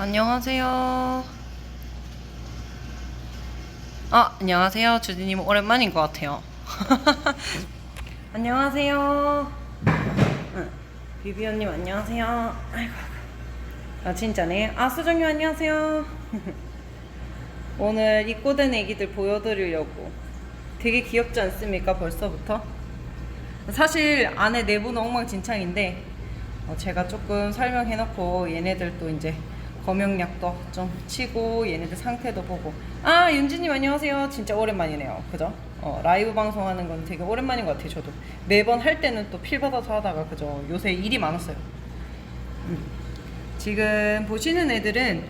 안녕하세요. 아, 안녕하세요. 주디님 오랜만인 것 같아요. 안녕하세요. 응. 비비언님 안녕하세요. 아이고. 아 진짜네. 아 수정님 안녕하세요. 오늘 입고 된 애기들 보여드리려고. 되게 귀엽지 않습니까? 벌써부터. 사실 안에 내부는 엉망진창인데 어, 제가 조금 설명해놓고 얘네들도 이제 검역약도 좀 치고 얘네들 상태도 보고 아 윤지님 안녕하세요 진짜 오랜만이네요 그죠? 어, 라이브 방송하는 건 되게 오랜만인 것 같아요 저도 매번 할 때는 또 필 받아서 하다가 그죠 요새 일이 많았어요 음. 지금 보시는 애들은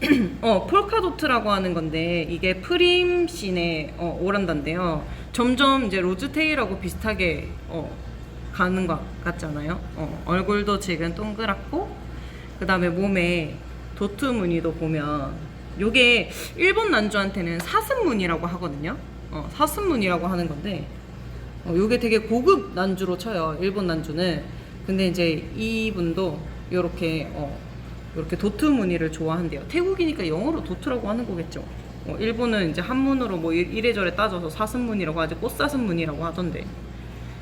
어, 폴카도트라고 하는 건데 이게 프림신의 어, 오란다인데요. 점점 이제 로즈테일하고 비슷하게 어, 가는 것 같잖아요. 어, 얼굴도 지금 동그랗고 그 다음에 몸에 도트 무늬도 보면 요게 일본 난주한테는 사슴 무늬라고 하거든요. 어, 사슴 무늬라고 하는 건데 어, 요게 되게 고급 난주로 쳐요. 일본 난주는. 근데 이제 이분도 요렇게 어, 이렇게 도트 무늬를 좋아한대요. 태국이니까 영어로 도트라고 하는 거겠죠. 어, 일본은 이제 한문으로 뭐 이- 이래저래 따져서 사슴 무늬라고 하지 꽃사슴 무늬라고 하던데.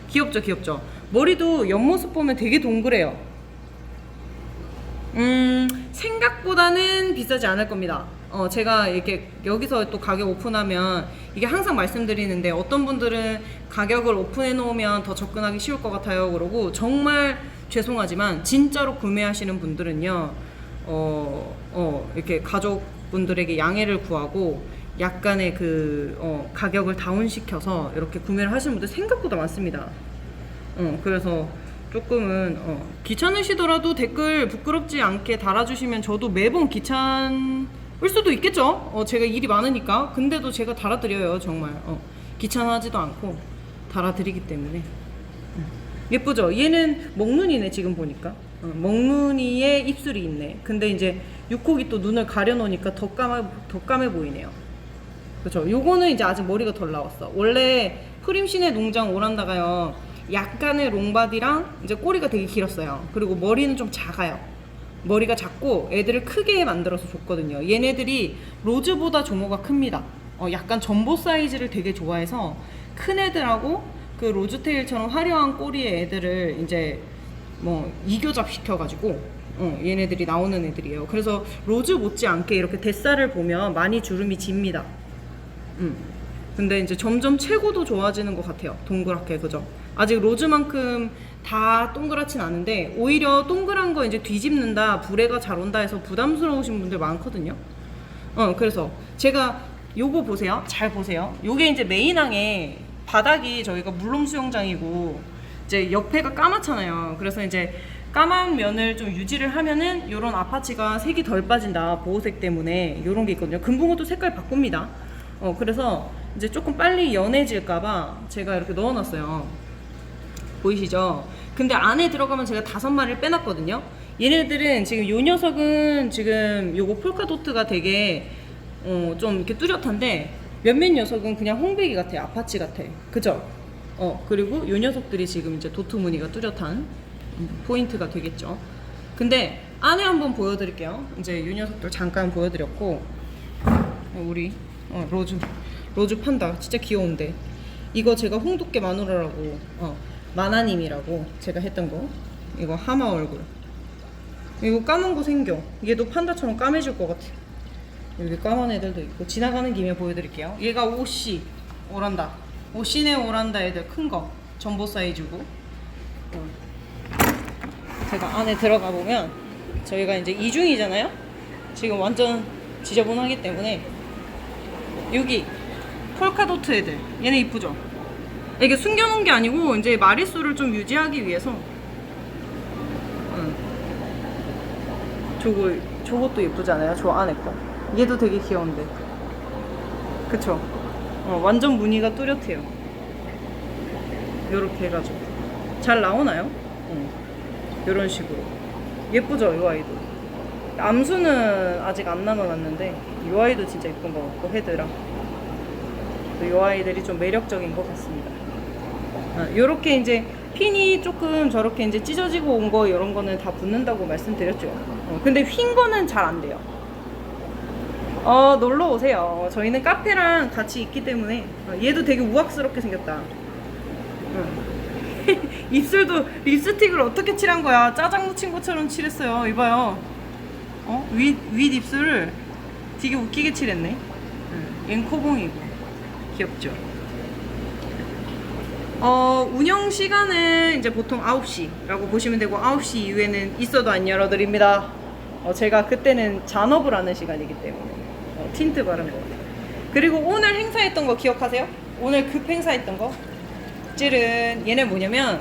귀엽죠, 귀엽죠. 머리도 옆모습 보면 되게 동그래요. 음, 생각보다는 비싸지 않을 겁니다. 어, 제가 이렇게 여기서 또 가격 오픈하면 이게 항상 말씀드리는데 어떤 분들은 가격을 오픈해 놓으면 더 접근하기 쉬울 것 같아요. 그러고 정말 죄송하지만 진짜로 구매하시는 분들은요, 어, 어, 이렇게 가족분들에게 양해를 구하고 약간의 그, 어, 가격을 다운시켜서 이렇게 구매를 하시는 분들 생각보다 많습니다. 어, 그래서 조금은 어, 귀찮으시더라도 댓글 부끄럽지 않게 달아주시면 저도 매번 귀찮을 수도 있겠죠. 어, 제가 일이 많으니까. 근데도 제가 달아드려요, 정말. 어, 귀찮아하지도 않고 달아드리기 때문에. 음. 예쁘죠? 얘는 먹눈이네, 지금 보니까. 어, 먹눈이에 입술이 있네. 근데 이제 육콕이 또 눈을 가려놓으니까 더 까매, 더 까매 보이네요. 그렇죠. 요거는 이제 아직 머리가 덜 나왔어. 원래 프림신의 농장 오란다가요. 약간의 롱바디랑 이제 꼬리가 되게 길었어요. 그리고 머리는 좀 작아요. 머리가 작고 애들을 크게 만들어서 줬거든요. 얘네들이 로즈보다 종호가 큽니다. 어, 약간 전보 사이즈를 되게 좋아해서 큰 애들하고 그 로즈테일처럼 화려한 꼬리의 애들을 이제 뭐 이교잡 시켜가지고 어, 얘네들이 나오는 애들이에요. 그래서 로즈 못지않게 이렇게 뱃살을 보면 많이 주름이 집니다. 음. 근데 이제 점점 최고도 좋아지는 것 같아요. 동그랗게 그죠? 아직 로즈만큼 다 동그랗진 않은데 오히려 동그란 거 이제 뒤집는다, 불에가 잘 온다 해서 부담스러우신 분들 많거든요. 어, 그래서 제가 요거 보세요. 잘 보세요. 요게 이제 메인항에 바닥이 저희가 물론 수영장이고 이제 옆에가 까맣잖아요. 그래서 이제 까만 면을 좀 유지를 하면은 요런 아파치가 색이 덜 빠진다. 보호색 때문에 요런 게 있거든요. 금붕어도 색깔 바꿉니다. 어, 그래서 이제 조금 빨리 연해질까봐 제가 이렇게 넣어놨어요. 보이시죠? 근데 안에 들어가면 제가 다섯 마리를 빼놨거든요. 얘네들은 지금 요 녀석은 지금 요거 폴카도트가 되게 어, 좀 이렇게 뚜렷한데 몇몇 녀석은 그냥 홍배기 같아요. 아파치 같아. 그죠? 어, 그리고 요 녀석들이 지금 이제 도트 무늬가 뚜렷한 음, 포인트가 되겠죠. 근데 안에 한번 보여드릴게요. 이제 요 녀석들 잠깐 보여드렸고 어, 우리 어, 로즈 로즈 판다. 진짜 귀여운데. 이거 제가 홍두깨 마누라라고 어, 마나님이라고 제가 했던 거. 이거 하마 얼굴. 이거 까만 거 생겨. 얘도 판다처럼 까매질 것 같아. 여기 까만 애들도 있고. 지나가는 김에 보여드릴게요. 얘가 오씨 오란다. 오씨네 오란다 애들 큰 거. 전보 사이즈고. 어. 제가 안에 들어가 보면 저희가 이제 이중이잖아요? 지금 완전 지저분하기 때문에 여기 폴카도트 애들 얘네 이쁘죠? 이게 숨겨놓은 게 아니고 이제 마리수를 좀 유지하기 위해서 응. 저거 저것도 예쁘잖아요 저 안에 거 얘도 되게 귀여운데 그쵸? 어, 완전 무늬가 뚜렷해요 요렇게 해가지고 잘 나오나요? 응. 요런 식으로 예쁘죠 이 아이도 암수는 아직 안 나눠놨는데 이 아이도 진짜 예쁜 것 같고 헤드랑 또이 아이들이 좀 매력적인 것 같습니다. 아, 요렇게 이제 핀이 조금 저렇게 이제 찢어지고 온 거 이런 거는 다 붙는다고 말씀드렸죠. 어, 근데 휜 거는 잘 안 돼요. 어, 놀러 오세요. 저희는 카페랑 같이 있기 때문에 어, 얘도 되게 우악스럽게 생겼다. 응. 입술도 립스틱을 어떻게 칠한 거야? 짜장 묻힌 것처럼 칠했어요. 이봐요. 어? 윗, 윗 입술을 되게 웃기게 칠했네. 응. 얜 코봉이고. 귀엽죠? 어, 운영 시간은 이제 보통 9시라고 보시면 되고 9시 이후에는 있어도 안 열어드립니다. 어, 제가 그때는 잔업을 하는 시간이기 때문에 어, 틴트 바른 거. 그리고 오늘 행사했던 거 기억하세요? 오늘 급 행사했던 거? 찔은 얘네 뭐냐면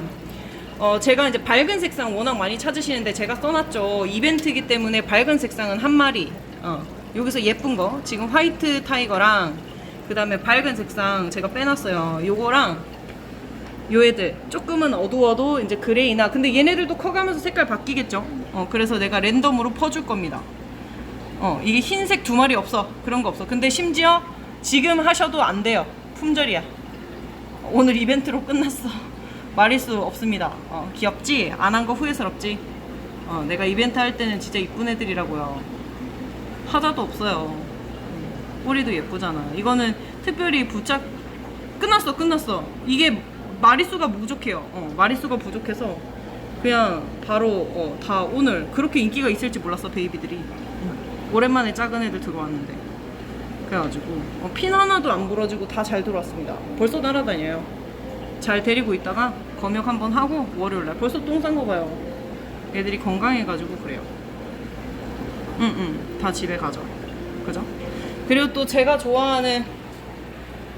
어, 제가 이제 밝은 색상 워낙 많이 찾으시는데 제가 써놨죠. 이벤트이기 때문에 밝은 색상은 한 마리. 어, 여기서 예쁜 거 지금 화이트 타이거랑 그 다음에 밝은 색상 제가 빼놨어요. 요거랑 요 애들. 조금은 어두워도 이제 그레이나 근데 얘네들도 커가면서 색깔 바뀌겠죠? 어 그래서 내가 랜덤으로 퍼줄 겁니다. 어 이게 흰색 두 마리 없어. 그런 거 없어. 근데 심지어 지금 하셔도 안 돼요. 품절이야. 오늘 이벤트로 끝났어. 마리수 없습니다. 어 귀엽지? 안 한 거 후회스럽지? 어 내가 이벤트 할 때는 진짜 이쁜 애들이라고요. 하자도 없어요 음, 꼬리도 예쁘잖아. 이거는 특별히 부착 끝났어 끝났어. 이게 마리수가 부족해요. 어, 마리수가 부족해서 그냥 바로 어, 다 오늘 그렇게 인기가 있을지 몰랐어 베이비들이. 음, 오랜만에 작은 애들 들어왔는데. 그래가지고 어, 핀 하나도 안 부러지고 다 잘 들어왔습니다. 벌써 날아다녀요. 잘 데리고 있다가 검역 한번 하고 월요일날. 벌써 똥 싼 거 봐요. 애들이 건강해가지고 그래요. 응응. 다 집에 가죠. 그죠? 그리고 또 제가 좋아하는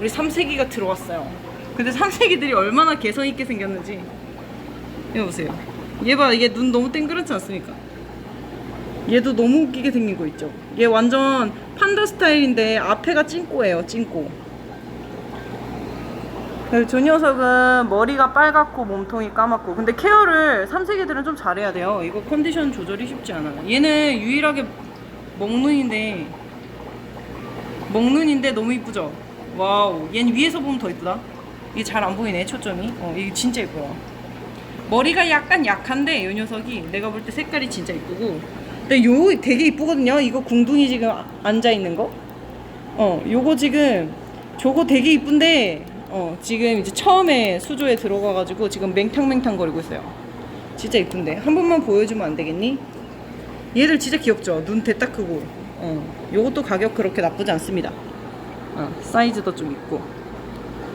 우리 삼색이가 들어왔어요. 근데 삼색이들이 얼마나 개성 있게 생겼는지 이거 보세요. 얘 봐, 이게 눈 너무 땡그랗지 않습니까? 얘도 너무 웃기게 생긴 거 있죠. 얘 완전 판다 스타일인데 앞에가 찐꼬예요, 찐꼬. 네, 저 녀석은 머리가 빨갛고 몸통이 까맣고 근데 케어를 삼색이들은 좀 잘해야 돼요. 이거 컨디션 조절이 쉽지 않아요. 얘는 유일하게 먹눈인데 먹눈인데 너무 이쁘죠? 와우. 얘는 위에서 보면 더 이쁘다. 이게 잘 안 보이네 초점이. 어 이게 진짜 이뻐요. 머리가 약간 약한데 이 녀석이 내가 볼 때 색깔이 진짜 이쁘고. 근데 요 되게 이쁘거든요. 이거 궁둥이 지금 아- 앉아있는 거 어 요거 지금 저거 되게 이쁜데 어 지금 이제 처음에 수조에 들어가가지고 지금 맹탕맹탕 거리고 있어요. 진짜 이쁜데. 한 번만 보여주면 안 되겠니? 얘들 진짜 귀엽죠? 눈 대 딱 크고 어 요것도 가격 그렇게 나쁘지 않습니다 어, 사이즈도 좀 있고.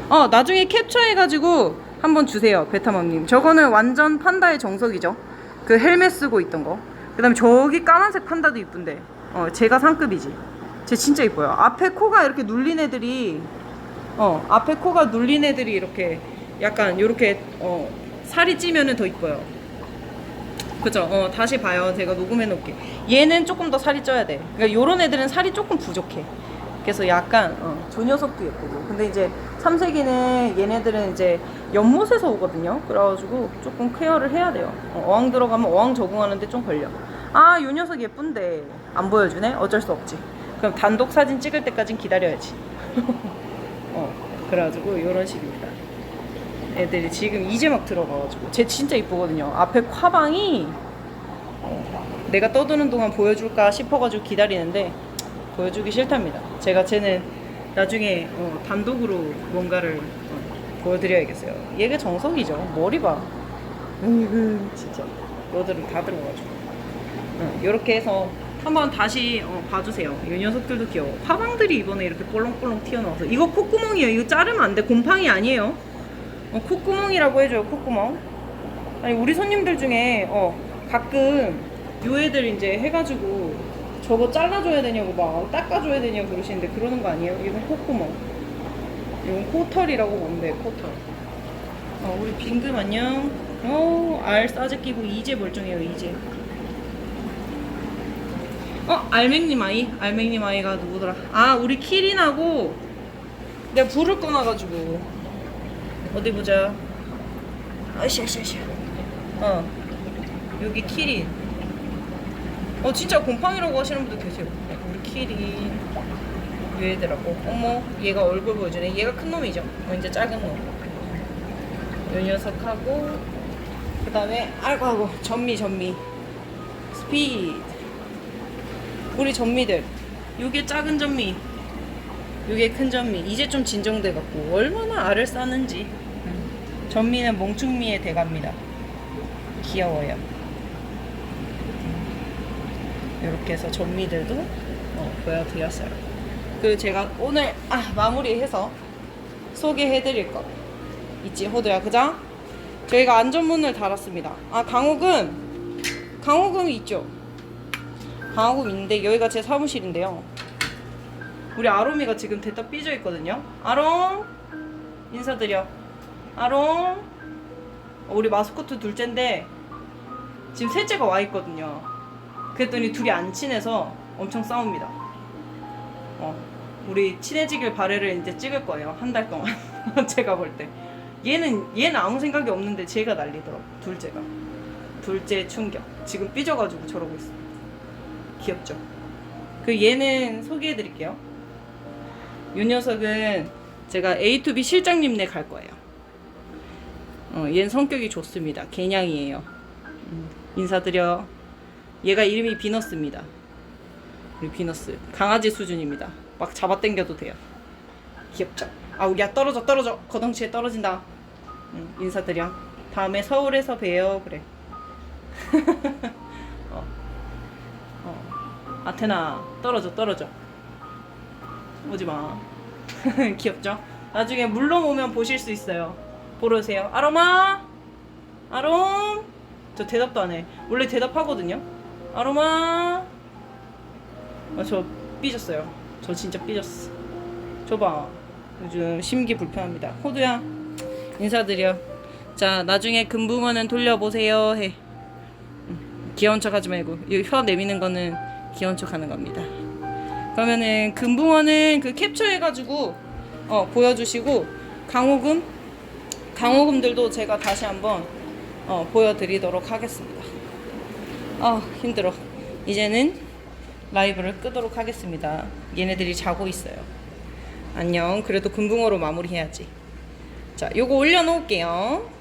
어, 나중에 캡처해가지고 한번 주세요, 베타맘님. 저거는 완전 판다의 정석이죠. 그 헬멧 쓰고 있던 거. 그 다음에 저기 까만색 판다도 이쁜데. 어, 제가 상급이지. 쟤 진짜 이뻐요. 앞에 코가 이렇게 눌린 애들이, 어, 앞에 코가 눌린 애들이 이렇게 약간 요렇게, 어, 살이 찌면은 더 이뻐요. 그죠? 어, 다시 봐요. 제가 녹음해 놓을게. 얘는 조금 더 살이 쪄야 돼. 그러니까 요런 애들은 살이 조금 부족해. 그래서 약간 어, 저 녀석도 예쁘고. 근데 이제 삼색이는 얘네들은 이제 연못에서 오거든요. 그래가지고 조금 케어를 해야 돼요. 어, 어항 들어가면 어항 적응하는데 좀 걸려. 아요 녀석 예쁜데. 안 보여주네? 어쩔 수 없지. 그럼 단독 사진 찍을 때까진 기다려야지. 어 그래가지고 요런 식입니다. 애들이 지금 이제 막 들어가가지고. 쟤 진짜 이쁘거든요. 앞에 화방이 어, 내가 떠드는 동안 보여줄까 싶어가지고 기다리는데 보여주기 싫답니다. 제가 쟤는 나중에 어, 단독으로 뭔가를 어, 보여드려야겠어요. 얘가 정석이죠. 머리 봐. 으이그 진짜 여드름 다 들어가지고. 이렇게 해서 한번 다시 어, 봐주세요. 이 녀석들도 귀여워. 파방들이 이번에 이렇게 볼렁볼렁 튀어나와서 이거 콧구멍이에요. 이거 자르면 안 돼. 곰팡이 아니에요. 어, 콧구멍이라고 해줘요. 콧구멍. 아니 우리 손님들 중에 어, 가끔 요 애들 이제 해가지고 저거 잘라줘야 되냐고 막 닦아줘야 되냐고 그러시는데 그러는 거 아니에요? 이건 콧구멍. 이건 코털이라고 돼, 코털. 어, 우리 빙금 안녕. 어, 알 싸지 끼고 이제 멀쩡해요, 이제. 어, 알맹님 아이? 알맹님 아이가 누구더라? 아, 우리 키린하고 내가 불을 꺼놔가지고. 어디 보자. 아이씨, 아이씨, 아이씨. 어, 여기 키린. 어 진짜 곰팡이라고 하시는 분도 계세요. 우리 키리 얘들하고 어머 얘가 얼굴 보여주네. 얘가 큰 놈이죠. 어, 이제 작은 놈. 요 녀석하고 그 다음에 아이고 아이고 전미 전미 스피드 우리 전미들 요게 작은 전미 요게 큰 전미 이제 좀 진정돼 갖고 얼마나 알을 싸는지 음. 전미는 몽충미의 대가입니다 귀여워요 이렇게 해서 전미들도 어, 보여드렸어요. 그리고 제가 오늘 아, 마무리해서 소개해드릴 것. 있지 호두야 그죠? 저희가 안전문을 달았습니다. 아 강옥은 강옥은 있죠 강옥은 있는데 여기가 제 사무실인데요. 우리 아롬이가 지금 대다 삐져 있거든요. 아롬! 인사드려. 아롬! 어, 우리 마스코트 둘째인데 지금 셋째가 와 있거든요 그랬더니 둘이 안 친해서 엄청 싸웁니다. 어, 우리 친해지길 바래를 이제 찍을 거예요 한 달 동안. 제가 볼 때. 얘는 얘는 아무 생각이 없는데 제가 난리더라고 둘째가. 둘째 충격. 지금 삐져가지고 저러고 있어. 귀엽죠? 그 얘는 소개해 드릴게요. 이 녀석은 제가 A2B 실장님네 갈 거예요. 어, 얘는 성격이 좋습니다. 개냥이에요. 음, 인사드려 얘가 이름이 비너스입니다. 우리 비너스. 강아지 수준입니다. 막 잡아당겨도 돼요. 귀엽죠? 아 우리야 떨어져 떨어져. 거덩치에 떨어진다. 응, 인사드려. 다음에 서울에서 봬요. 그래. 어. 어. 아테나 떨어져 떨어져. 오지 마. 귀엽죠? 나중에 물론 오면 보실 수 있어요. 보러 오세요. 아로마! 아롬 저 대답도 안 해. 원래 대답하거든요 아로마 아, 저 삐졌어요. 저 진짜 삐졌어. 저봐. 요즘 심기 불편합니다. 호두야, 인사드려. 자, 나중에 금붕어는 돌려보세요. 해. 음, 귀여운 척 하지 말고. 이 혀 내미는 거는 귀여운 척 하는 겁니다. 그러면은 금붕어는 그 캡처해가지고 어, 보여주시고 강호금 강호금들도 제가 다시 한번 어, 보여드리도록 하겠습니다. 아 힘들어. 이제는 라이브를 끄도록 하겠습니다. 얘네들이 자고 있어요. 안녕. 그래도 금붕어로 마무리해야지. 자, 요거 올려놓을게요.